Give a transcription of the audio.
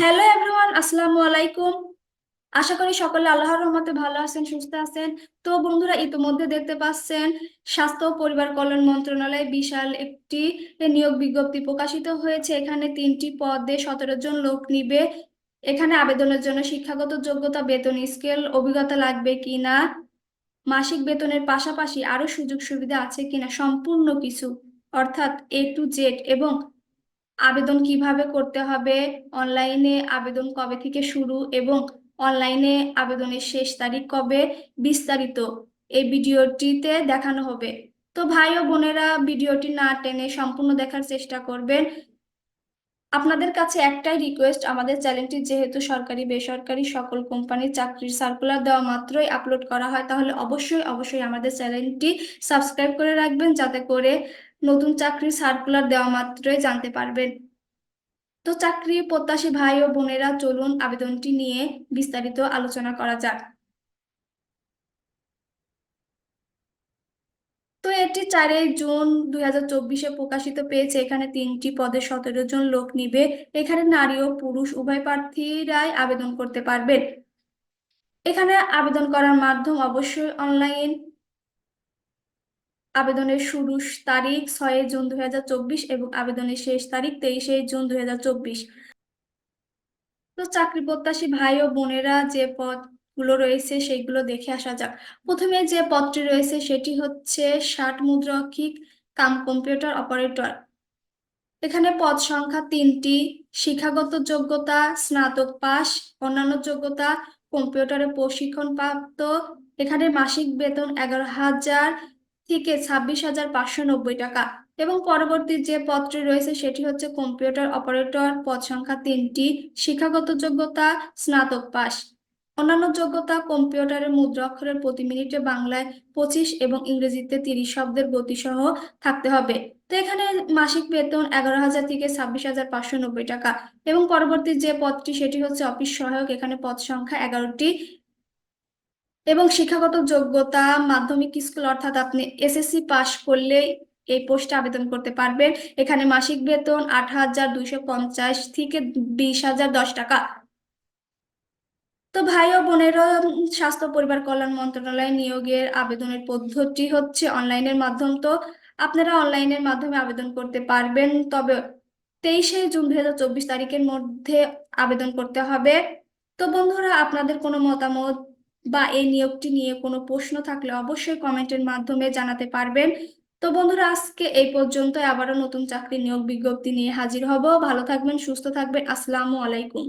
Hello everyone আসসালামু আলাইকুম আশা করি সকলে আল্লাহর রহমতে ভালো আছেন, সুস্থ আছেন। তো বন্ধুরা, ইতিমধ্যে দেখতে পাচ্ছেন, স্বাস্থ্য পরিবার কল্যাণ মন্ত্রণালয়ে বিশাল একটি নিয়োগ বিজ্ঞপ্তি প্রকাশিত হয়েছে। এখানে তিনটি পদে সতেরো জন লোক নিবে। এখানে আবেদনের জন্য শিক্ষাগত যোগ্যতা, বেতন, স্কেল, অভিজ্ঞতা লাগবে কিনা মাসিক বেতনের পাশাপাশি আরও সুযোগ সুবিধা আছে কিনা সম্পূর্ণ কিছু, অর্থাৎ এ টু জেড এবং আবেদন কীভাবে করতে হবে অনলাইনে আবেদন কবে থেকে শুরু এবং অনলাইনে আবেদনের শেষ তারিখ কবে বিস্তারিত এই ভিডিওটিতে দেখানো হবে। তো ভাই ও বোনেরা, ভিডিওটি না টেনে সম্পূর্ণ দেখার চেষ্টা করবেন। আপনাদের কাছে একটাই রিকোয়েস্ট আমাদের চ্যানেলটি যেহেতু সরকারি, বেসরকারি, সকল কোম্পানির চাকরির সার্কুলার দেওয়া মাত্রই আপলোড করা হয়, তাহলে অবশ্যই অবশ্যই আমাদের চ্যানেলটি সাবস্ক্রাইব করে রাখবেন, যাতে করে নতুন চাকরির সার্কুলার দেওয়া মাত্রই জানতে পারবেন। তো চাকরি, প্রত্যাশী ভাই ও বোনেরা, চলুন আবেদনটি নিয়ে বিস্তারিত আলোচনা করা যাক। তো এটি চারই জুন দুই হাজার চব্বিশে প্রকাশিত পেয়েছে। এখানে তিনটি পদে সতেরো জন লোক নিবে। এখানে নারী ও পুরুষ উভয় প্রার্থীরাই আবেদন করতে পারবেন। এখানে আবেদন করার মাধ্যম অবশ্যই অনলাইন আবেদনের শুরু তারিখ ছয় জুন দুই হাজার চব্বিশ এবং আবেদনের শেষ তারিখ তেইশে জুন দুই তো চাকরি প্রত্যাশী ভাই ও বোনেরা যে পদগুলো রয়েছে সেইগুলো দেখে আসা যাক। প্রথমে যে পদটি রয়েছে সেটি হচ্ছে ষাট মুদ্রক্ষিক কাম কম্পিউটার অপারেটর। এখানে পদ সংখ্যা তিনটি, শিক্ষাগত যোগ্যতা, স্নাতক পাস অন্যান্য যোগ্যতা, কম্পিউটারে প্রশিক্ষণ প্রাপ্ত এখানে মাসিক বেতন এগারো হাজার থেকে ছাব্বিশ হাজার পাঁচশো নব্বই টাকা। এবং পরবর্তী যে পদটি রয়েছে সেটি হচ্ছে কম্পিউটার অপারেটর, পদ সংখ্যা তিনটি, শিক্ষাগত যোগ্যতা, স্নাতক পাস অন্যান্য যোগ্যতা কম্পিউটারের মুদ্রা অক্ষরের প্রতি মিনিটে বাংলায় পঁচিশ এবং ইংরেজিতে তিরিশ শব্দের গতিসহ থাকতে হবে। তো এখানে মাসিক বেতন এগারো হাজার থেকে ছাব্বিশ হাজার পাঁচশো নব্বই টাকা। এবং পরবর্তী যে পদটি সেটি হচ্ছে অফিস সহায়ক। এখানে পদ সংখ্যা এগারোটি। এবং শিক্ষাগত যোগ্যতা, মাধ্যমিক স্কুল, অর্থাৎ আপনি এসএসসি পাশ করলেই এই পোস্টে আবেদন করতে পারবেন। এখানে মাসিক বেতন আট হাজার দুইশো পঞ্চাশ থেকে বিশ হাজার দশ টাকা। তো ভাই ও বোনেরা, স্বাস্থ্য, পরিবার কল্যাণ মন্ত্রণালয় নিয়োগের আবেদনের পদ্ধতি হচ্ছে অনলাইনের মাধ্যম। তো আপনারা অনলাইনের মাধ্যমে আবেদন করতে পারবেন, তবে তেইশে জুন দুই হাজার চব্বিশ তারিখের মধ্যে আবেদন করতে হবে। তো বন্ধুরা, আপনাদের কোনো মতামত বা এই নিয়োগটি নিয়ে কোনো প্রশ্ন থাকলে অবশ্যই কমেন্টের মাধ্যমে জানাতে পারবেন। তো বন্ধুরা, আজকে এই পর্যন্ত আবারও নতুন চাকরি নিয়োগ বিজ্ঞপ্তি নিয়ে হাজির হব। ভালো থাকবেন, সুস্থ থাকবেন। আসসালামু আলাইকুম।